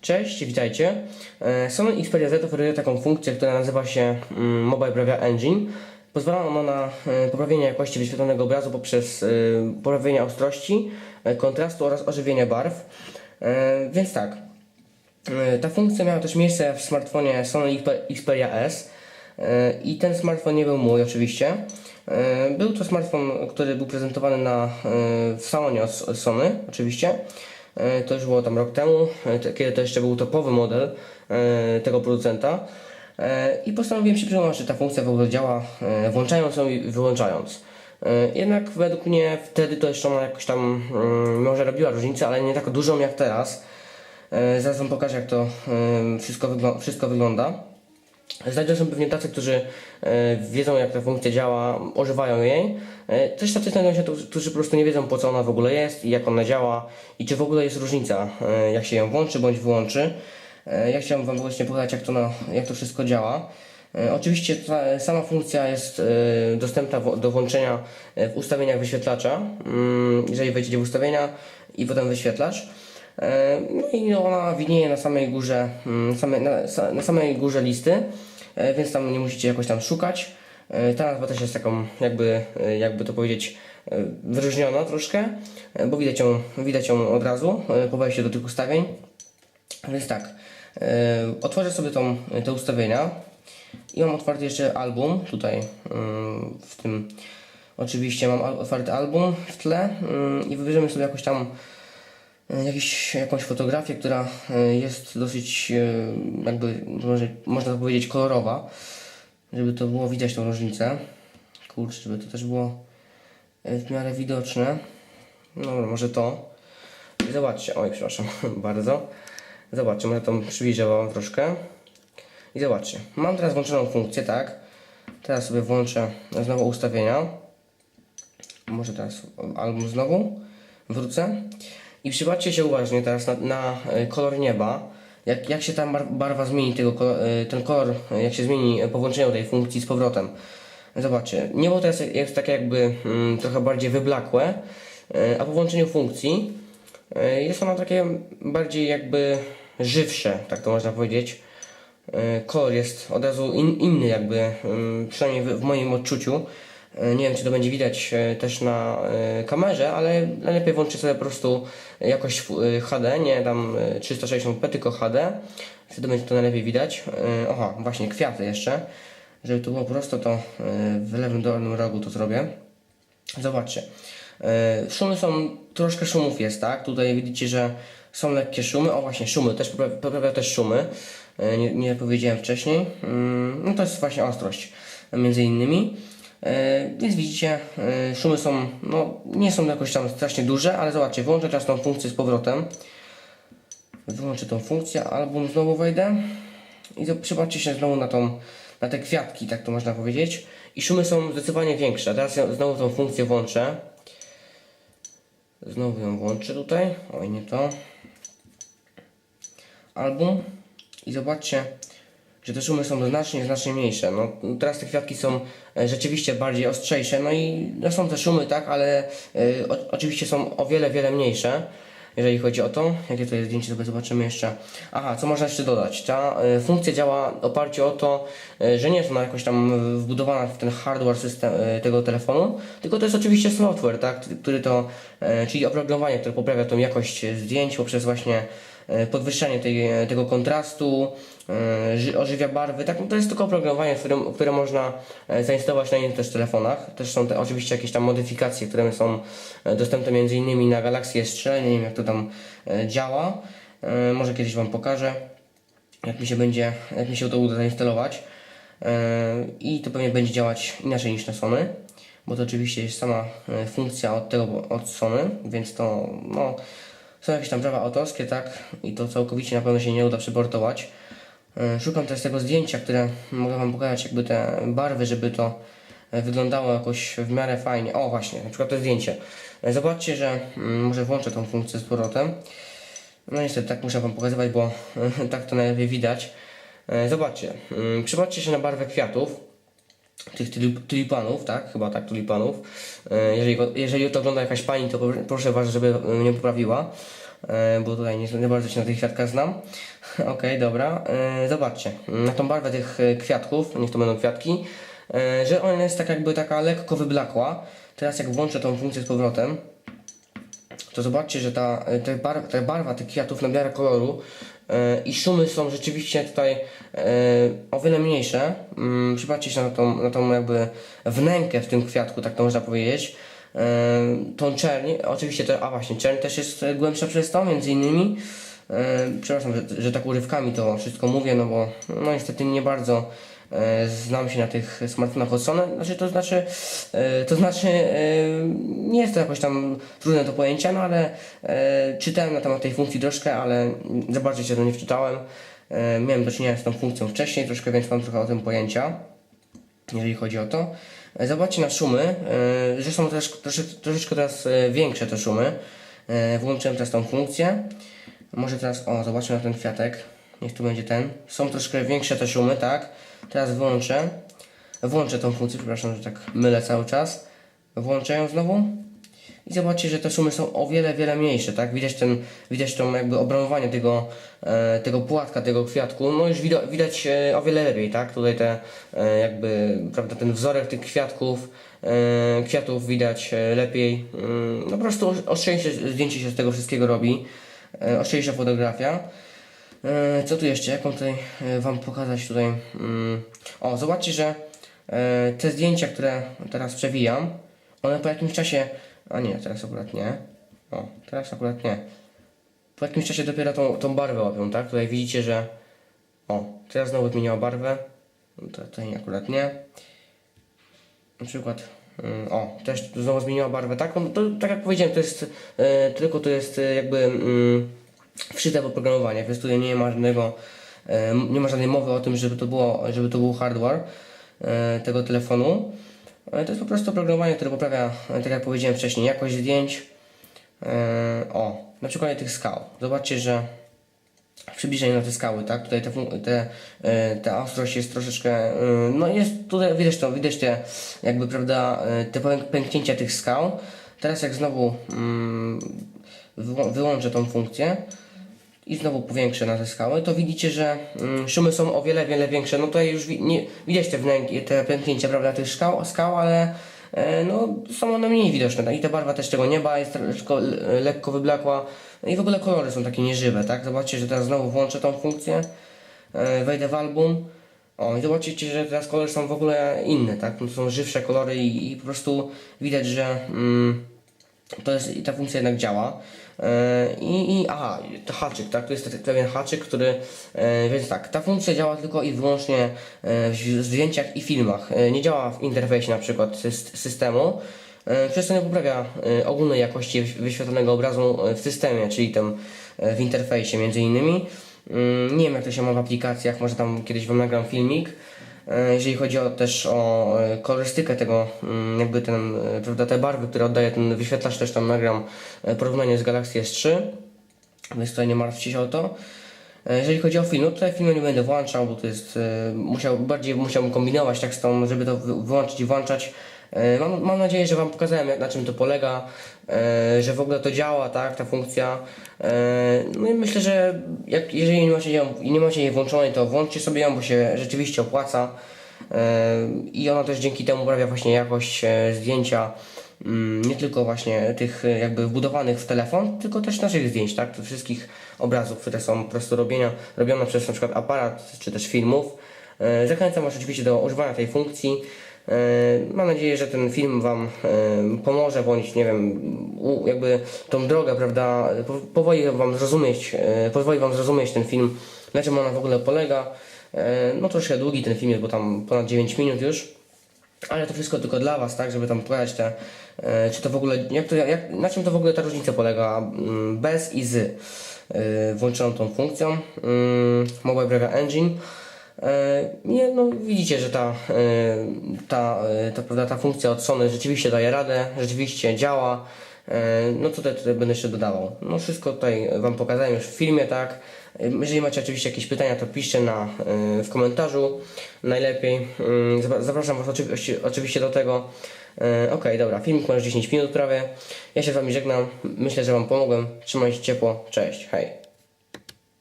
Cześć, witajcie. E, Sony Xperia Z oferuje taką funkcję, która nazywa się mm, Mobile Bravia Engine. Pozwala ona na e, poprawienie jakości wyświetlonego obrazu poprzez e, poprawienie ostrości, kontrastu oraz ożywienie barw. Więc tak, ta funkcja miała też miejsce w smartfonie Sony Xpe- Xperia S i ten smartfon nie był mój oczywiście. Był to smartfon, który był prezentowany na, w salonie od Sony oczywiście. E, To już było tam rok temu, e, kiedy to jeszcze był topowy model e, tego producenta. I postanowiłem się przekonać, czy ta funkcja w ogóle działa, włączając ją i wyłączając. Jednak według mnie wtedy to jeszcze ona jakoś tam mm, może robiła różnicę, ale nie tak dużą jak teraz. Zaraz Wam pokażę, jak to wszystko, wszystko wygląda. Znajdą się pewnie tacy, którzy e, wiedzą, jak ta funkcja działa, używają jej. E, też tacy znajdą się, którzy po prostu nie wiedzą, po co ona w ogóle jest i jak ona działa i czy w ogóle jest różnica, e, jak się ją włączy bądź wyłączy. Ja chciałem Wam właśnie pokazać, jak to, na, jak to wszystko działa. Oczywiście ta, sama funkcja jest dostępna do włączenia w ustawieniach wyświetlacza. Mm, jeżeli wejdziecie w ustawienia i potem wyświetlacz. E, No i ona widnieje na samej górze, mm, same, na, na samej górze listy, e, więc tam nie musicie jakoś tam szukać. E, Ta nazwa też jest taką, jakby, jakby to powiedzieć, wyróżniona troszkę, bo widać ją, widać ją od razu po wejściu do tych ustawień. Więc tak, otworzę sobie tą, te ustawienia i mam otwarty jeszcze album tutaj mm, w tym. Oczywiście mam otwarty album w tle mm, i wybierzemy sobie jakoś tam jakiś, jakąś fotografię, która e, jest dosyć e, jakby może, można powiedzieć kolorowa, żeby to było widać tą różnicę. Kurczę, żeby to też było e, w miarę widoczne. No może to. Zobaczcie, oj przepraszam bardzo. Zobaczcie, może to przybliżę Wam troszkę. I zobaczcie, mam teraz włączoną funkcję, tak? Teraz sobie włączę znowu ustawienia. Może teraz album znowu. Wrócę. I przypatrzcie się uważnie teraz na, na e, kolor nieba. Jak, jak się ta bar- barwa zmieni, tego, e, ten kolor, e, jak się zmieni po włączeniu tej funkcji z powrotem. Zobaczcie, niebo teraz jest takie jakby mm, trochę bardziej wyblakłe, a po włączeniu funkcji jest ono takie bardziej jakby żywsze, tak to można powiedzieć. Kolor jest od razu in, inny jakby, mm, przynajmniej w, w moim odczuciu. E, Nie wiem, czy to będzie widać e, też na e, kamerze, ale najlepiej włączyć sobie po prostu jakość HD, nie tam e, 360p, tylko HD. Wtedy będzie to najlepiej widać. Aha, właśnie kwiaty jeszcze. Żeby to było prosto, to w lewym dolnym rogu to zrobię. Zobaczcie. Szumy są, troszkę szumów jest, tak? Tutaj widzicie, że są lekkie szumy. O właśnie, szumy, też poprawia, poprawia też szumy. Nie, nie powiedziałem wcześniej. Mm, No to jest właśnie ostrość, między innymi. E, Więc widzicie, e, szumy są, no nie są jakoś tam strasznie duże, ale zobaczcie, wyłączę teraz tą funkcję z powrotem. Wyłączę tą funkcję, album znowu wejdę. I przypatrzcie się znowu na tą, na te kwiatki, tak to można powiedzieć. I szumy są zdecydowanie większe. Teraz ja znowu tą funkcję włączę. Znowu ją włączę tutaj. Oj, nie to. Album. I zobaczcie, że te szumy są znacznie, znacznie mniejsze. No, teraz te kwiatki są e, rzeczywiście bardziej ostrzejsze. No i no, są te szumy, tak, ale e, o, oczywiście są o wiele, wiele mniejsze. Jeżeli chodzi o to, jakie to jest zdjęcie, sobie zobaczymy jeszcze. Aha, co można jeszcze dodać? Ta e, funkcja działa w oparciu o to, e, że nie jest ona jakoś tam wbudowana w ten hardware system e, tego telefonu, tylko to jest oczywiście software, tak, który to, e, czyli oprogramowanie, które poprawia tą jakość zdjęć poprzez właśnie e, podwyższanie tej, tego kontrastu, ożywia barwy. Tak, no to jest tylko oprogramowanie, które, które można e, zainstalować na innych też telefonach. Też są te, oczywiście jakieś tam modyfikacje, które są e, dostępne między innymi na Galaxy S3. Nie wiem jak to tam e, działa. E, Może kiedyś Wam pokażę, jak mi się będzie, jak mi się to uda zainstalować. E, I to pewnie będzie działać inaczej niż na Sony, bo to oczywiście jest sama e, funkcja od tego, od Sony, więc to no, są jakieś tam prawa autorskie, tak? I to całkowicie na pewno się nie uda przeportować. E, Szukam teraz tego zdjęcia, które mogę Wam pokazać, jakby te barwy, żeby to e, wyglądało jakoś w miarę fajnie. O, właśnie, na przykład to zdjęcie. E, Zobaczcie, że mm, może włączę tą funkcję z powrotem. No niestety tak muszę Wam pokazywać, bo tak to najlepiej widać. Zobaczcie, mm, przypatrzcie się na barwę kwiatów tych tulip- tulipanów, tak? Chyba tak, tulipanów. Jeżeli, jeżeli to ogląda jakaś pani, to pro- proszę Was, żeby mnie poprawiła. E, bo tutaj nie, nie bardzo się na tych kwiatkach znam. Okej, dobra. E, zobaczcie, na tą barwę tych e, kwiatków, niech to będą kwiatki, że ona jest tak jakby taka lekko wyblakła. Teraz jak włączę tą funkcję z powrotem, to zobaczcie, że ta, ta, barwa, ta barwa tych kwiatów nabiera koloru i szumy są rzeczywiście tutaj o wiele mniejsze. Mm, przypatrzcie się na tą, na tą jakby wnękę w tym kwiatku, tak to można powiedzieć. E, tą czerń, oczywiście, to, a właśnie, czerń też jest e, głębsza przez to, między innymi. E, przepraszam, że, że tak urywkami to wszystko mówię, no bo no niestety nie bardzo znam się na tych smartfonach od Sony. Znaczy, to znaczy, to znaczy nie jest to jakoś tam trudne do pojęcia, no ale czytałem na temat tej funkcji troszkę, ale za bardzo się to nie wczytałem. Miałem do czynienia z tą funkcją wcześniej troszkę, więc mam trochę o tym pojęcia jeżeli chodzi o to. E, Zobaczcie na szumy, że są też, troszeczkę, teraz e, większe te szumy. E, Włączyłem teraz tą funkcję. Może teraz, o, zobaczmy na ten kwiatek. Niech tu będzie ten. Są troszkę większe te szumy, tak? Teraz wyłączę. Włączę tą funkcję, przepraszam, że tak mylę cały czas. Włączę ją znowu. I zobaczcie, że te szumy są o wiele, wiele mniejsze, tak? Widać ten, widać tą jakby obramowanie tego, e, tego płatka, tego kwiatku, no już widać, widać e, o wiele lepiej, tak? Tutaj te e, jakby, prawda, ten wzorek tych kwiatków, e, kwiatów widać e, lepiej. Mm, no po prostu ostrzejsze zdjęcie się z tego wszystkiego robi, e, ostrzejsza fotografia. E, co tu jeszcze? Jak mam tutaj e, Wam pokazać tutaj? Mm, o, zobaczcie, że e, te zdjęcia, które teraz przewijam, one po jakimś czasie, a nie, teraz akurat nie. O, teraz akurat nie. Po jakimś czasie dopiero tą, tą barwę łapią, tak? Tutaj widzicie, że o, teraz znowu zmieniła barwę. No To tutaj akurat nie. Na przykład, mm, o, też znowu zmieniła barwę taką. To, tak jak powiedziałem, to jest e, tylko to jest e, jakby mm, wszyte w oprogramowanie, więc tutaj nie ma żadnego, e, nie ma żadnej mowy o tym, żeby to było, żeby to był hardware e, tego telefonu. E, To jest po prostu oprogramowanie, które poprawia, e, tak jak powiedziałem wcześniej, jakość zdjęć. E, O, na przykładzie tych skał. Zobaczcie, że przybliżenie na te skały, tak? Tutaj te, te, ta ostrość jest troszeczkę, no jest tutaj, widać to, widać te jakby, prawda, te pęk- pęknięcia tych skał. Teraz jak znowu mm, wyłą- wyłączę tą funkcję i znowu powiększę na te skały, to widzicie, że mm, szumy są o wiele, wiele większe. No tutaj już wi- nie, widać te, wnęki, te pęknięcia, prawda, tych skał, skał ale e, no, są one mniej widoczne. Tak? I ta barwa też tego nieba jest lekko, lekko wyblakła. I w ogóle kolory są takie nieżywe, tak? Zobaczcie, że teraz znowu włączę tą funkcję, e, wejdę w album. O, i zobaczycie, że teraz kolory są w ogóle inne, tak? No, to są żywsze kolory i, i po prostu widać, że mm, to jest, ta funkcja jednak działa. E, I, i aha, to haczyk, tak? To jest pewien haczyk, który. E, więc tak, ta funkcja działa tylko i wyłącznie e, w zdjęciach i filmach. Nie działa w interfejsie na przykład syst- systemu. Przez to nie poprawia ogólnej jakości wyś- wyświetlonego obrazu w systemie, czyli tam w interfejsie między innymi. Mm, Nie wiem jak to się ma w aplikacjach, może tam kiedyś Wam nagram filmik. E, Jeżeli chodzi o, też o e, kolorystykę tego, mm, jakby ten, e, prawda, te barwy, które oddaje ten wyświetlacz, też tam nagram porównanie z Galaxy S3, więc tutaj nie martwcie się o to. Jeżeli chodzi o film, no tutaj filmu nie będę włączał, bo to jest, musiał, bardziej musiałbym kombinować tak z tą, żeby to wy- wyłączyć i włączać. E, Mam, mam nadzieję, że Wam pokazałem jak, na czym to polega, e, że w ogóle to działa, tak, ta funkcja. E, No i myślę, że jak, jeżeli nie macie, ją, nie macie jej włączonej, to włączcie sobie ją, bo się rzeczywiście opłaca. I ona też dzięki temu poprawia właśnie jakość zdjęcia mm, nie tylko właśnie tych jakby wbudowanych w telefon, tylko też naszych zdjęć, tak? Wszystkich obrazów, które są po prostu robienia, robione przez na przykład aparat czy też filmów. Zachęcam Was oczywiście do używania tej funkcji. E, Mam nadzieję, że ten film Wam e, pomoże, bądź nie wiem, jakby tą drogę, prawda, po- powoli Wam zrozumieć, e, pozwoli Wam zrozumieć ten film, na czym ona w ogóle polega. No troszkę długi ten film jest, bo tam ponad 9 minut już. Ale to wszystko tylko dla Was, tak, żeby tam pokazać te, czy to w ogóle, jak to, jak, na czym to w ogóle ta różnica polega mm, bez i z włączoną tą funkcją mm, Mobile Bravia Engine. E, nie, no widzicie, że ta, e, ta, e, ta, ta funkcja od Sony rzeczywiście daje radę, rzeczywiście działa. No tutaj, tutaj będę jeszcze dodawał. No wszystko tutaj Wam pokazałem już w filmie, tak. Jeżeli macie oczywiście jakieś pytania, to piszcie na, w komentarzu najlepiej. Mm, zapra- Zapraszam Was oczywiście, do tego. Okej, dobra, filmik ma już 10 minut prawie. Ja się z Wami żegnam. Myślę, że Wam pomogłem. Trzymajcie się ciepło. Cześć, hej.